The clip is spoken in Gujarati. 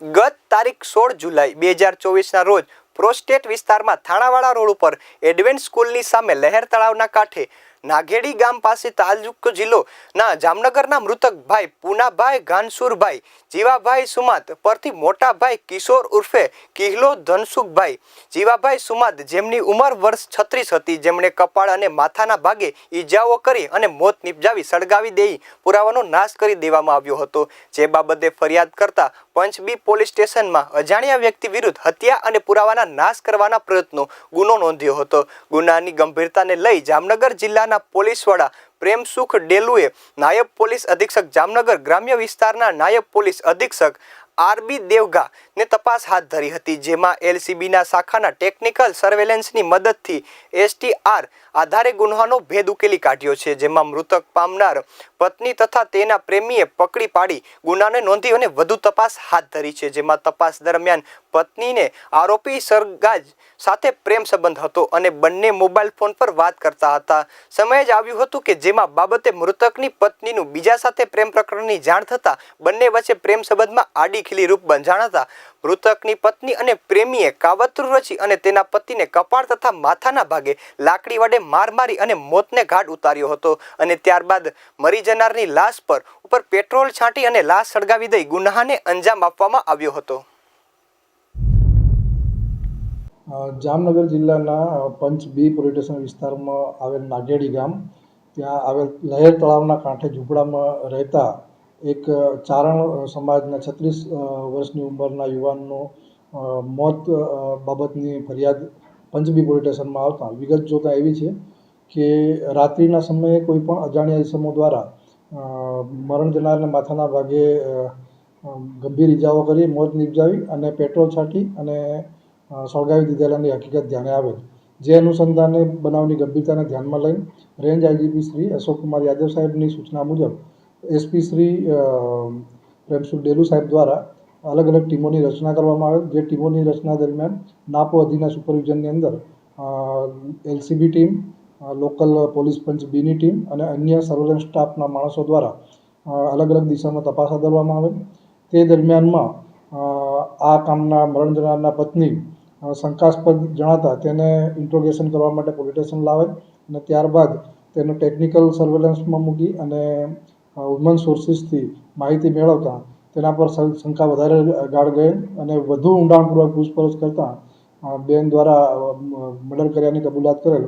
ગત તારીખ સોળ જુલાઈ બે હજાર ચોવીસના રોજ પ્રોસ્ટેટ વિસ્તારમાં થાણાવાડા રોડ ઉપર એડવેન્સ સ્કૂલની સામે લહેર તળાવના કાંઠે નાઘેડી ગામ પાસે તાલુકો જિલ્લો ના જામનગરના મૃતક ભાઈ પૂનાભાઈ ઘાનસુરભાઈ, જીવાભાઈ સુમાત, પરથી મોટાભાઈ કિશોર ઉર્ફે કિહલો ધનસુખભાઈ, જીવાભાઈ સુમાત જેમની ઉંમર વર્ષ છત્રીસ હતી, જેમણે કપાળ અને માથાના ભાગે ઈજાઓ કરી અને મોત નિપજાવી સળગાવી દેઈ પુરાવાનો નાશ કરી દેવામાં આવ્યો હતો. જે બાબતે ફરિયાદ કરતા પંચબી પોલીસ સ્ટેશનમાં અજાણ્યા વ્યક્તિ વિરુદ્ધ હત્યા અને પુરાવાના નાશ કરવાના પ્રયત્નો ગુનો નોંધ્યો હતો. ગુનાની ગંભીરતાને લઈ જામનગર જિલ્લાના પોલીસ વડા પ્રેમસુખ ડેલુએ નાયબ પોલીસ અધિક્ષક જામનગર ગ્રામ્ય વિસ્તારના નાયબ પોલીસ અધિક્ષક આરબી દેવગા ને તપાસ હાથ ધરી હતી, જેમાં એલસીબીના શાખાના ટેકનિકલ સર્વેલન્સની મદદથી એસટીઆર આધારે ગુન્હાનો ભેદ ઉકેલી કાઢ્યો છે, જેમાં મૃતક પામનાર પત્ની તથા તેના પ્રેમીએ પકડી પાડી ગુનાને નોંધી અને વધુ તપાસ હાથ ધરી છે, જેમાં તપાસ દરમિયાન પત્નીને આરોપી સરગાજ સાથે પ્રેમ સંબંધ હતો અને બંને મોબાઈલ ફોન પર વાત કરતા હતા. સમયે જ આવ્યું હતું કે જેમાં બાબતે મૃતકની પત્નીનું બીજા સાથે પ્રેમ પ્રકરણની જાણ થતાં બંને વચ્ચે પ્રેમ સંબંધમાં આડી ખીલી રૂપ બંધાણાતા મૃતકની પત્ની અને પ્રેમીએ કાવતરું રચી અને તેના પતિને કપાળ તથા માથાના ભાગે લાકડી વડે માર મારી અને મોતને ઘાટ ઉતાર્યો હતો. અને ત્યારબાદ મરી જનારની લાશ પર ઉપર પેટ્રોલ છાંટી અને લાશ સળગાવી દઈ ગુનાને અંજામ આપવામાં આવ્યો હતો. જામનગર જિલ્લાના પંચ બી પોલીસ વિસ્તારમાં આવેલ નાગેડી ગામ. ત્યાં આવેલ લહેર તળાવના કાંઠે ઝૂંપડામાં રહેતા એક ચારણ સમાજના છત્રીસ વર્ષની ઉંમરના યુવાનનું મોત બાબતની ફરિયાદ પંચબી પોલીસ સ્ટેશનમાં આવતા વિગત જોતાં એવી છે કે રાત્રિના સમયે કોઈ પણ અજાણ્યા ઇસમો દ્વારા મરણ જનારને માથાના ભાગે ગંભીર ઇજાઓ કરી, મોત નિપજાવી અને પેટ્રોલ છાંટી અને સળગાવી દીધેલાની હકીકત ધ્યાને આવેલ જે અનુસંધાને બનાવની ગંભીરતાને ધ્યાનમાં લઈને રેન્જ આઈજીપી શ્રી અશોકકુમાર યાદવ સાહેબની સૂચના મુજબ એસપી શ્રી પ્રેમસુખ ડેલુ સાહેબ દ્વારા અલગ અલગ ટીમોની રચના કરવામાં આવે. જે ટીમોની રચના દરમિયાન નાપો અધીના સુપરવિઝનની અંદર એલસીબી ટીમ લોકલ પોલીસ પંચ બીની ટીમ અને અન્ય સર્વેલન્સ સ્ટાફના માણસો દ્વારા અલગ અલગ દિશામાં તપાસ હાથ ધરવામાં આવે. તે દરમિયાનમાં આ કામના મરણ જનારના પત્ની શંકાસ્પદ જણાતા તેને ઇન્ટ્રોગેશન કરવા માટે પોલીસ સ્ટેશન લાવે અને ત્યારબાદ તેને ટેકનિકલ સર્વેલન્સમાં મૂકી અને હ્યુમન સોર્સિસથી માહિતી મેળવતા તેના પર શંકા વધારે ગાળ ગયેલ અને વધુ ઊંડાણપૂર્વક પૂછપરછ કરતાં બેન દ્વારા મર્ડર કર્યાની કબૂલાત કરેલ